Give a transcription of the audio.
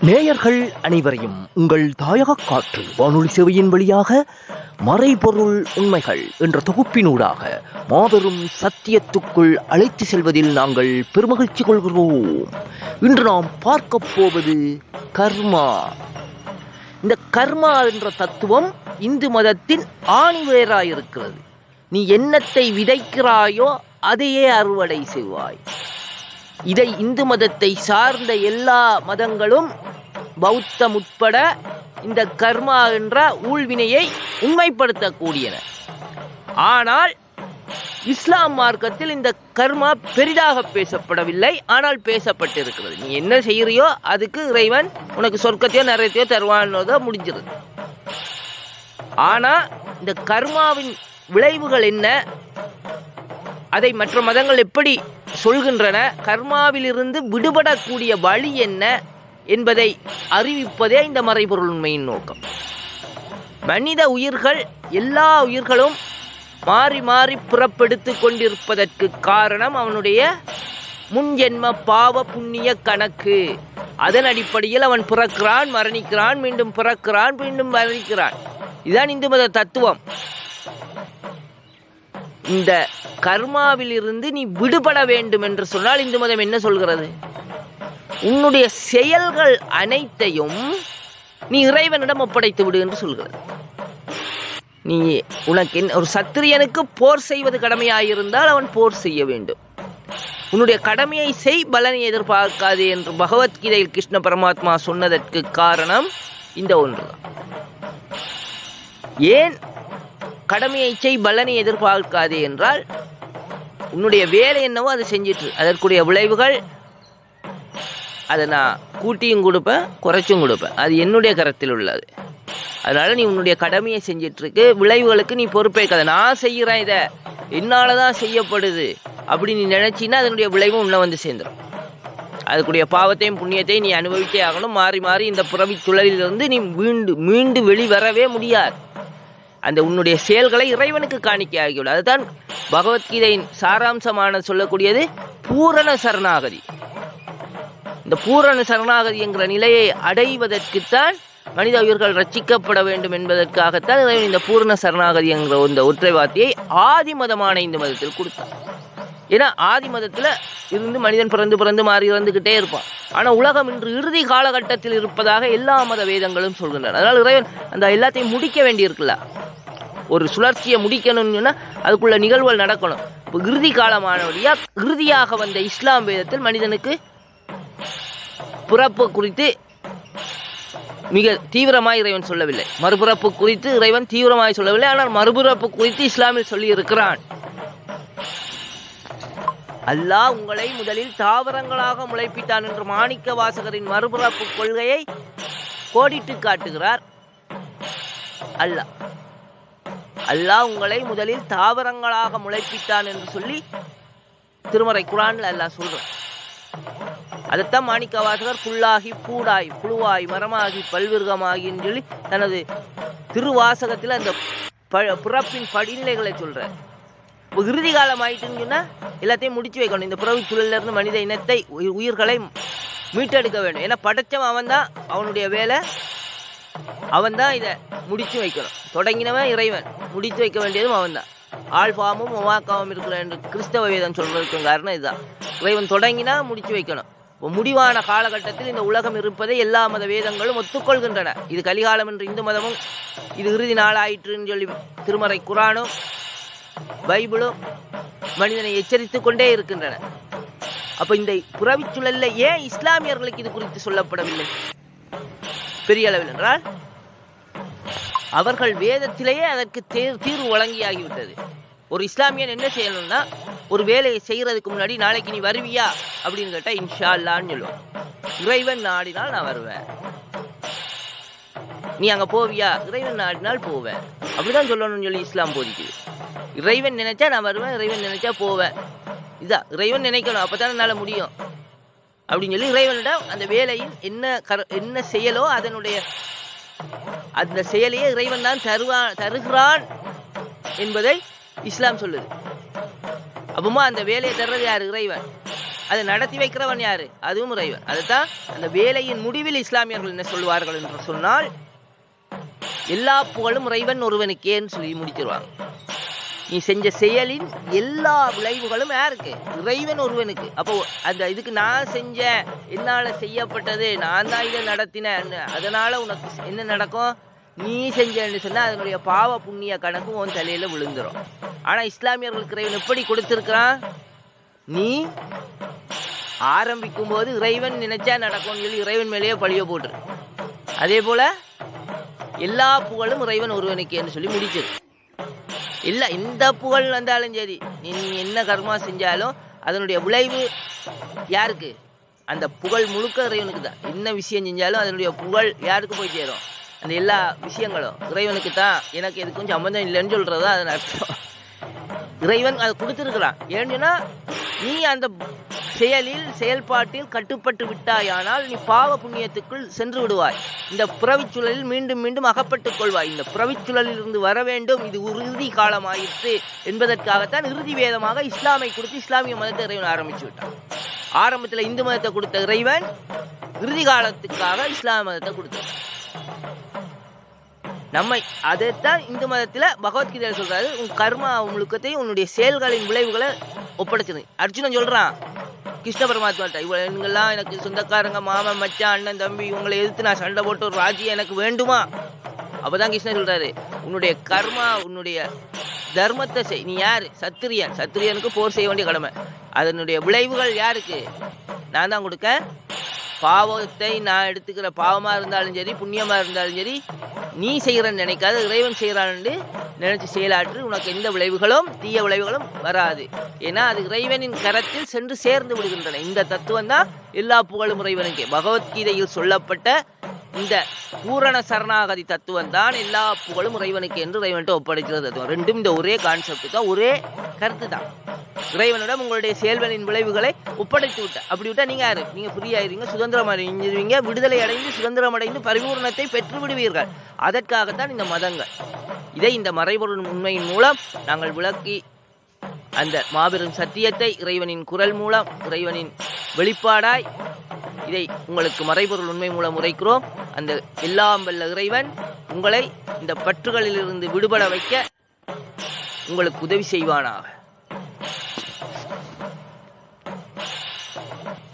நேயர்கள் அனைவரையும் உங்கள் தாயக காற்று வானொலி சேவையின் வழியாக மறைபொருள் உண்மைகள் என்ற தொகுப்பினூடாக மாபெரும் சத்தியத்துக்குள் அழைத்து செல்வதில் நாங்கள் பெருமகிழ்ச்சி கொள்கிறோம். இன்று நாம் பார்க்க போவது கர்மா. இந்த கர்மா என்ற தத்துவம் இந்து மதத்தின் ஆணிவேராயிருக்கிறது. நீ எண்ணத்தை விதைக்கிறாயோ அதையே அறுவடை செய்வாய். இதை இந்து மதத்தை சார்ந்த எல்லா மதங்களும் பௌத்தம் உட்பட இந்த கர்மா என்ற ஊழ்வினையை உண்மைப்படுத்தக்கூடியன. ஆனால் இஸ்லாம் மார்க்கத்தில் இந்த கர்மா பெரிதாக பேசப்படவில்லை ஆனால் பேசப்பட்டிருக்கிறது. நீ என்ன செய்கிறியோ அதுக்கு இறைவன் உனக்கு சொர்க்கத்தையோ நிறையத்தையோ தருவானதோ முடிஞ்சிருது. ஆனால் இந்த கர்மாவின் விளைவுகள் என்ன? அதை மற்ற மதங்கள் எப்படி சொல்கின்றன? கர்மாவிலிருந்து விடுபடக்கூடிய வழி என்ன என்பதை அறிவிப்பதே இந்த மறைபொருள் உண்மையின் நோக்கம். மனித உயிர்கள் எல்லா உயிர்களும் மாறி மாறி புறப்படுத்து கொண்டிருப்பதற்கு காரணம் அவனுடைய முன்ஜென்ம பாவ புண்ணிய கணக்கு. அதன் அடிப்படையில் அவன் பிறக்கிறான் மரணிக்கிறான் மீண்டும் பிறக்கிறான் மீண்டும் மரணிக்கிறான். இதுதான் இந்து மத தத்துவம். இந்த கர்மாவிலிருந்து நீ விடுபட வேண்டும் என்று சொன்னால் இந்து மதம் என்ன சொல்கிறது? உன்னுடைய செயல்கள் அனைத்தையும் நீ இறைவனிடம் ஒப்படைத்து விடு என்று சொல்கிறது. நீ உனக்கு என்ன ஒரு சத்திரியனுக்கு போர் செய்வது கடமையாயிருந்தால் அவன் போர் செய்ய வேண்டும். உன்னுடைய கடமையை செய் பலனை எதிர்பார்க்காதே என்று பகவத்கீதையில் கிருஷ்ண பரமாத்மா சொன்னதற்கு காரணம் இந்த ஒன்றுதான். ஏன் கடமையை செய் பலனை எதிர்பார்க்காதே என்றால் உன்னுடைய வேலை என்னவோ அதை செஞ்சிட்டு அதற்குரிய விளைவுகள் அதை நான் கூட்டியும் கொடுப்பேன் குறைச்சும் கொடுப்பேன். அது என்னுடைய கரத்தில் உள்ளது. அதனால் நீ உன்னுடைய கடமையை செஞ்சிட்ருக்கு விளைவுகளுக்கு நீ பொறுப்பேற்காத. நான் செய்கிறேன் இதை. என்னால் தான் செய்யப்படுது அப்படி நீ நினச்சின்னா அதனுடைய விளைவும் உன்னை வந்து சேர்ந்துடும் அதுக்குடைய பாவத்தையும் புண்ணியத்தையும் நீ அனுபவித்தே ஆகணும். மாறி மாறி இந்த புறவி சுழலிலிருந்து நீ மீண்டு மீண்டு வெளிவரவே முடியாது. அந்த உன்னுடைய செயல்களை இறைவனுக்கு காணிக்கை ஆகியுள்ளது அதுதான் பகவத்கீதையின் சாராம்சமான சொல்லக்கூடியது பூரண சரணாகதி. இந்த பூரண சரணாகதி என்கிற நிலையை அடைவதற்குத்தான் மனித உயிர்கள் ரட்சிக்கப்பட வேண்டும் என்பதற்காகத்தான் இறைவன் இந்த பூரண சரணாகதி என்கிற இந்த ஒற்றை வார்த்தையை ஆதி மதமான இந்த மதத்தில் கொடுத்தான். ஏன்னா ஆதி மதத்தில் இருந்து மனிதன் பிறந்து பிறந்து மாறி இறந்துக்கிட்டே இருப்பான். ஆனால் உலகம் இன்று இறுதி காலகட்டத்தில் இருப்பதாக எல்லா மத வேதங்களும் சொல்கின்றன. அதனால் இறைவன் அந்த எல்லாத்தையும் முடிக்க வேண்டியிருக்குல்ல ஒரு சுழற்சியை முடிக்கணும்னா அதுக்குள்ள நிகழ்வுகள் நடக்கணும். இப்போ இறுதி காலமானபடியா இறுதியாக வந்த இஸ்லாம் வேதத்தில் மனிதனுக்கு பிறப்பு குறித்து மிக தீவிரமாய் இறைவன் சொல்லவில்லை. மறுபிறப்பு குறித்து இறைவன் தீவிரமாய் சொல்லவில்லை. ஆனால் மறுபிறப்பு குறித்து இஸ்லாமில் சொல்லி இருக்கிறான் அல்லாஹ் உங்களை முதலில் தாவரங்களாக முளைப்பித்தான் என்று மாணிக்க வாசகரின் மறுபிறப்பு கொள்கையை கோடிட்டு காட்டுகிறார். அல்லாஹ். அல்லாஹ் உங்களை முதலில் தாவரங்களாக முளைப்பித்தான் என்று சொல்லி திருமறை குரான்ல அல்லாஹ் சொல்றான். அதைத்தான் மாணிக்க வாசகர் புல்லாகி பூடாய் புழுவாய் மரமாகி பல்விருகமாகின்னு சொல்லி தனது திருவாசகத்தில் அந்த ப- பிறப்பின் படிநிலைகளை சொல்றார். இப்போ இறுதி காலம் ஆயிட்டுன்னு சொன்னால் எல்லாத்தையும் முடிச்சு வைக்கணும். இந்த புறவி சூழலிருந்து இருந்து மனித இனத்தை உயிர்- உயிர்களை மீட்டெடுக்க வேண்டும். ஏன்னா படைச்சவன் அவன் தான் அவனுடைய வேலை. அவன் தான் இதை முடித்து வைக்கணும். தொடங்கினவன் இறைவன். முடித்து வைக்க வேண்டியதும் அவன் தான் ஆல்ஃபாமும் ஒவாக்காவும் இருக்கிற என்று கிறிஸ்தவ வேதம் சொல்றதுக்கு காரணம் இதுதான். இறைவன் தொடங்கினா முடிச்சு வைக்கணும். இப்போ முடிவான காலகட்டத்தில் இந்த உலகம் இருப்பதை எல்லா மத வேதங்களும் ஒத்துக்கொள்கின்றன. இது கலிகாலம் என்று இந்து மதமும் இது இறுதி நாளாயிற்றுன்னு சொல்லி திருமறை குரானும் பைபிளும் மனிதனை எச்சரித்துக் கொண்டே இருக்கின்றன. அப்போ இந்த புறவிச் சூழல்ல ஏன் இஸ்லாமியர்களுக்கு இது குறித்து சொல்லப்படவில்லை? பெரிய அளவில் என்றால் அவர்கள் வேதத்திலேயே அதற்கு தீர்வு வழங்கியாகிவிட்டது. ஒரு இஸ்லாமியன் என்ன செய்யணும்னா ஒரு வேலையை செய்யறதுக்கு முன்னாடி நாளைக்கு நீ வருவியா அப்படின்னு கேட்டால் இன்ஷா அல்லான்னு சொல்லுவான். இறைவன் நாடினால் நான் வருவேன். நீ அங்கே போவியா? இறைவன் நாடினால் போவேன். அப்படிதான் சொல்லணும்னு சொல்லி இஸ்லாம் போதிக்குது. இறைவன் நினைச்சா நான் வருவேன் இறைவன் நினைச்சா போவேன். இதான் இறைவன் நினைக்கணும். அப்பதான் என்னால் முடியும். அப்படின்னு சொல்லி இறைவனிடம் அந்த வேலையின் என்ன கர என்ன செயலோ அதனுடைய அந்த செயலையே இறைவன் தான் தருவான் தருகிறான் என்பதை இஸ்லாம் சொல்லுது. அப்பமா அந்த வேலையை தர்றது யாரு? இறைவன். அதை நடத்தி வைக்கிறவன் யாரு? அதுவும் இறைவன். அதுதான் அந்த வேலையின் முடிவில் இஸ்லாமியர்கள் என்ன சொல்வார்கள் என்று சொன்னால் எல்லா புகழும் இறைவன் ஒருவனுக்கேன்னு சொல்லி முடிச்சிருவாங்க. நீ செஞ்ச செயலின் எல்லா விளைவுகளும் யாருக்கு? இறைவன் ஒருவனுக்கு. அப்போ அந்த இதுக்கு நான் செஞ்ச என்னால் செய்யப்பட்டது நான் தான் இதை நடத்தினேன் அதனால உனக்கு என்ன நடக்கும்? நீ செஞ்சேன்னு சொன்னால் அதனுடைய பாவ புண்ணிய கணக்கும் உன் தலையில் விழுந்துரும். ஆனால் இஸ்லாமியர்களுக்கு இறைவன் எப்படி கொடுத்துருக்கிறான்? நீ ஆரம்பிக்கும் போது இறைவன் நினைச்சா நடக்கும்னு சொல்லி இறைவன் மேலேயே பழிய போட்டுரு அதே போல எல்லா புகழும் இறைவன் ஒருவனுக்கேன்னு சொல்லி முடிச்சது இல்லை இந்த புகழ் வந்தாலும் சரி நீ என்ன கர்மா செஞ்சாலும் அதனுடைய விளைவு யாருக்கு? அந்த புகழ் முழுக்க இறைவனுக்கு தான். என்ன விஷயம் செஞ்சாலும் அதனுடைய புகழ் யாருக்கு போய் சேரும்? அந்த எல்லா விஷயங்களும். இறைவனுக்கு தான் எனக்கு எதுக்கும் சம்மந்தம் இல்லைன்னு சொல்கிறது தான் அதன் அர்த்தம். இறைவன் அதை கொடுத்துருக்குறான். ஏன்னா நீ அந்த செயலில் செயல்பாட்டில் கட்டுப்பட்டு விட்டாயானால் நீ பாவ புண்ணியத்துக்குள் சென்று விடுவாய். இந்த புறவிச்சுழலில் மீண்டும் மீண்டும் அகப்பட்டுக் கொள்வாய். இந்த புறவிச்சுழலில் இருந்து வர வேண்டும். இது உறுதி காலமாயிற்று என்பதற்காகத்தான் இறுதி வேதமாக இஸ்லாமை கொடுத்து இஸ்லாமிய மதத்தை இறைவன் ஆரம்பிச்சு விட்டான். ஆரம்பத்தில் இந்து மதத்தை கொடுத்த இறைவன் இறுதி காலத்துக்காக இஸ்லாமிய மதத்தை கொடுத்தான். நம்மை அதைத்தான் இந்து மதத்தில் பகவத்கீதையில் சொல்கிறாரு உன் கர்மா முழுக்கத்தையும் உன்னுடைய செயல்களின் விளைவுகளை ஒப்படைச்சது. அர்ஜுனன் சொல்கிறான் கிருஷ்ண பரமாத்மாட்ட இவங்கெல்லாம் எனக்கு சொந்தக்காரங்க மாமன் மச்சான் அண்ணன் தம்பி இவங்களை எதிர்த்து நான் சண்டை போட்டு ஒரு ராஜ்யம் எனக்கு வேண்டுமா? அப்பதான் கிருஷ்ணன் சொல்றாரு உன்னுடைய கர்மா உன்னுடைய தர்மத்தை செய். நீ யாரு? சத்திரியன். சத்திரியனுக்கு போர் செய்ய வேண்டிய கடமை. அதனுடைய விளைவுகள் யாருக்கு? நான் தான் கொடுக்க பாவத்தை நான் எடுத்துக்கிற பாவமாக இருந்தாலும் சரி புண்ணியமாக இருந்தாலும் சரி நீ செய்கிறன்னு நினைக்காத இறைவன் செய்கிறான்னு நினச்சி செயலாற்று உனக்கு எந்த விளைவுகளும் தீய விளைவுகளும் வராது. ஏன்னா அது இறைவனின் கரத்தில் சென்று சேர்ந்து விடுகின்றன. இந்த தத்துவம் தான் எல்லா புகழும் இறைவனுக்கு. பகவத்கீதையில் சொல்லப்பட்ட இந்த பூரண சரணாகதி தத்துவம் தான் எல்லா புகழும் இறைவனுக்கு என்று இறைவன்ட்டு ஒப்படைக்கிறது. தத்துவம் ரெண்டும் இந்த ஒரே கான்செப்ட் தான். ஒரே கருத்து தான் இறைவனிடம் உங்களுடைய செயல்களின் விளைவுகளை ஒப்படைத்து விட்ட அப்படி விட்டா நீங்க யாரு? நீங்க ஃப்ரீ சுதந்திரம் அடைஞ்சிருவீங்க விடுதலை அடைந்து சுதந்திரம் அடைந்து பரிபூர்ணத்தை பெற்று விடுவீர்கள் அதற்காகத்தான் இந்த மதங்கள். இதை இந்த மறைபொருள் உண்மையின் மூலம் நாங்கள் விளக்கி அந்த மாபெரும் சத்தியத்தை இறைவனின் குரல் மூலம் இறைவனின் வெளிப்பாடாய் இதை உங்களுக்கு மறைபொருள் உண்மை மூலம் உரைக்கிறோம். அந்த எல்லாம் வல்ல இறைவன் உங்களை இந்த பற்றுகளிலிருந்து விடுபட வைக்க உங்களுக்கு உதவி செய்வானாக.